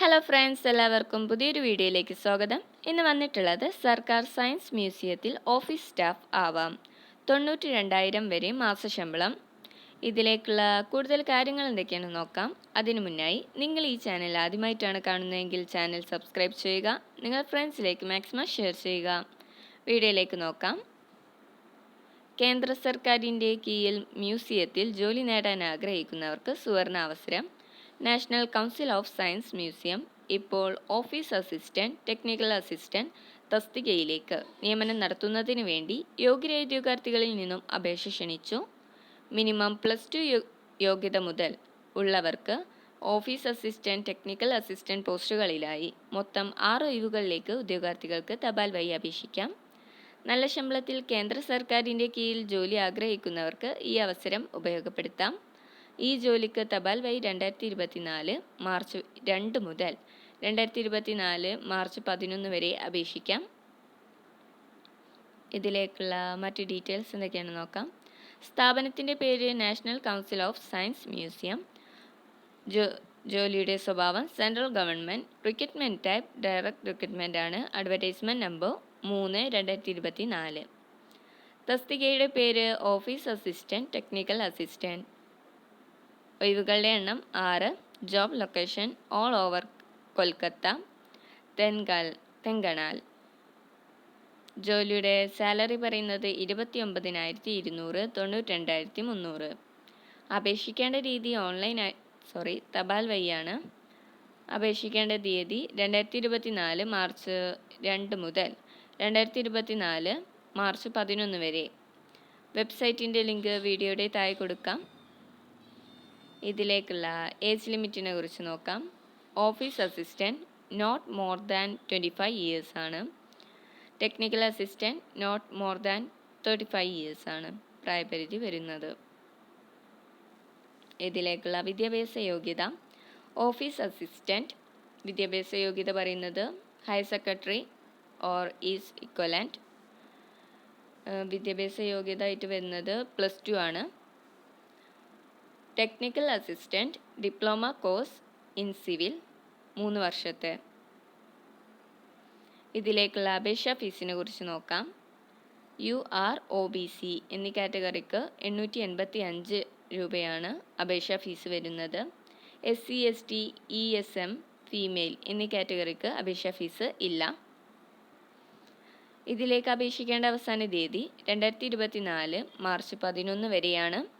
Hello friends എല്ലാവർക്കും പുതിയൊരു വീഡിയോയിലേക്ക് സ്വാഗതം. ഇന്ന് വന്നിട്ടുള്ളത് സർക്കാർ സയൻസ് മ്യൂസിയത്തിൽ ഓഫീസ് സ്റ്റാഫ് ആവാം. തൊണ്ണൂറ്റി രണ്ടായിരം വരെ മാസശമ്പളം. ഇതിലേക്കുള്ള കൂടുതൽ കാര്യങ്ങൾ എന്തൊക്കെയാണെന്ന് നോക്കാം. അതിനു മുന്നായി നിങ്ങൾ ഈ ചാനൽ ആദ്യമായിട്ടാണ് കാണുന്നതെങ്കിൽ ചാനൽ സബ്സ്ക്രൈബ് ചെയ്യുക. നിങ്ങൾ ഫ്രണ്ട്സിലേക്ക് മാക്സിമം ഷെയർ ചെയ്യുക. വീഡിയോയിലേക്ക് നോക്കാം. കേന്ദ്ര സർക്കാരിന്റെ കീഴിൽ മ്യൂസിയത്തിൽ ജോലി നേടാൻ ആഗ്രഹിക്കുന്നവർക്ക് സുവർണ അവസരം National Council of Science Museum ഇപ്പോൾ ഓഫീസ് അസിസ്റ്റന്റ് ടെക്നിക്കൽ അസിസ്റ്റന്റ് തസ്തികയിലേക്ക് നിയമനം നടത്തുന്നതിന് വേണ്ടി യോഗ്യരായ ഉദ്യോഗാർത്ഥികളിൽ നിന്നും അപേക്ഷ ക്ഷണിച്ചു. മിനിമം പ്ലസ് ടു യോഗ്യത മുതൽ ഉള്ളവർക്ക് ഓഫീസ് അസിസ്റ്റന്റ് ടെക്നിക്കൽ അസിസ്റ്റന്റ് പോസ്റ്റുകളിലായി മൊത്തം ആറ് ഒഴിവുകളിലേക്ക് ഉദ്യോഗാർത്ഥികൾക്ക് തപാൽ വഴി അപേക്ഷിക്കാം. നല്ല ശമ്പളത്തിൽ കേന്ദ്ര സർക്കാരിന്റെ കീഴിൽ ജോലി ആഗ്രഹിക്കുന്നവർക്ക് ഈ അവസരം ഉപയോഗപ്പെടുത്താം. ഈ ജോലിക്ക് തപാൽ വഴി രണ്ടായിരത്തി ഇരുപത്തിനാല് മാർച്ച് രണ്ട് മുതൽ രണ്ടായിരത്തി ഇരുപത്തിനാല് മാർച്ച് പതിനൊന്ന് വരെ അപേക്ഷിക്കാം. ഇതിലേക്കുള്ള മറ്റ് ഡീറ്റെയിൽസ് എന്തൊക്കെയാണെന്ന് നോക്കാം. സ്ഥാപനത്തിന്റെ പേര് national council of science museum. ജോ ജോലിയുടെ സ്വഭാവം central government. Recruitment type direct recruitment ആണ്. അഡ്വർടൈസ്മെന്റ് നമ്പർ മൂന്ന് രണ്ടായിരത്തി ഇരുപത്തി നാല് തസ്തികയുടെ പേര് ഓഫീസ് അസിസ്റ്റന്റ് ടെക്നിക്കൽ അസിസ്റ്റന്റ് ഒഴിവുകളുടെ എണ്ണം ആറ്. Job location all over Kolkata. തെൻകാൽ തെങ്കണാൽ. ജോലിയുടെ സാലറി പറയുന്നത് ഇരുപത്തി ഒമ്പതിനായിരത്തി ഇരുന്നൂറ് തൊണ്ണൂറ്റി മുന്നൂറ് അപേക്ഷിക്കേണ്ട രീതി ഓൺലൈൻ സോറി തപാൽ വഴിയാണ്. അപേക്ഷിക്കേണ്ട തീയതി രണ്ടായിരത്തി ഇരുപത്തി നാല് മാർച്ച് രണ്ട് മുതൽ രണ്ടായിരത്തി ഇരുപത്തി നാല് മാർച്ച് പതിനൊന്ന് വരെ. വെബ്സൈറ്റിന്റെ ലിങ്ക് വീഡിയോയുടെ താഴെ കൊടുക്കാം. ഇതിലേക്കുള്ള ഏജ് ലിമിറ്റിനെ കുറിച്ച് നോക്കാം. Office assistant not more than twenty five years ആണ്. Technical assistant not more than thirty five years ആണ് പ്രായപരിധി വരുന്നത്. ഇതിലേക്കുള്ള വിദ്യാഭ്യാസ യോഗ്യത. ഓഫീസ് അസിസ്റ്റന്റ് വിദ്യാഭ്യാസ യോഗ്യത പറയുന്നത് higher secretary or is equivalent വിദ്യാഭ്യാസ യോഗ്യത ആയിട്ട് വരുന്നത് പ്ലസ് ടു ആണ്. Technical assistant diploma course in civil മൂന്ന് വർഷത്തെ. ഇതിലേക്കുള്ള അപേക്ഷാ ഫീസിനെ കുറിച്ച് നോക്കാം. U R O B C എന്നീ കാറ്റഗറിക്ക് എണ്ണൂറ്റി എൺപത്തി അഞ്ച് രൂപയാണ് അപേക്ഷാ ഫീസ് വരുന്നത്. S C S T E S M female എന്നീ കാറ്റഗറിക്ക് അപേക്ഷാ ഫീസ് ഇല്ല. ഇതിലേക്ക് അപേക്ഷിക്കേണ്ട അവസാന തീയതി രണ്ടായിരത്തി ഇരുപത്തി നാല് മാർച്ച് പതിനൊന്ന് വരെയാണ്.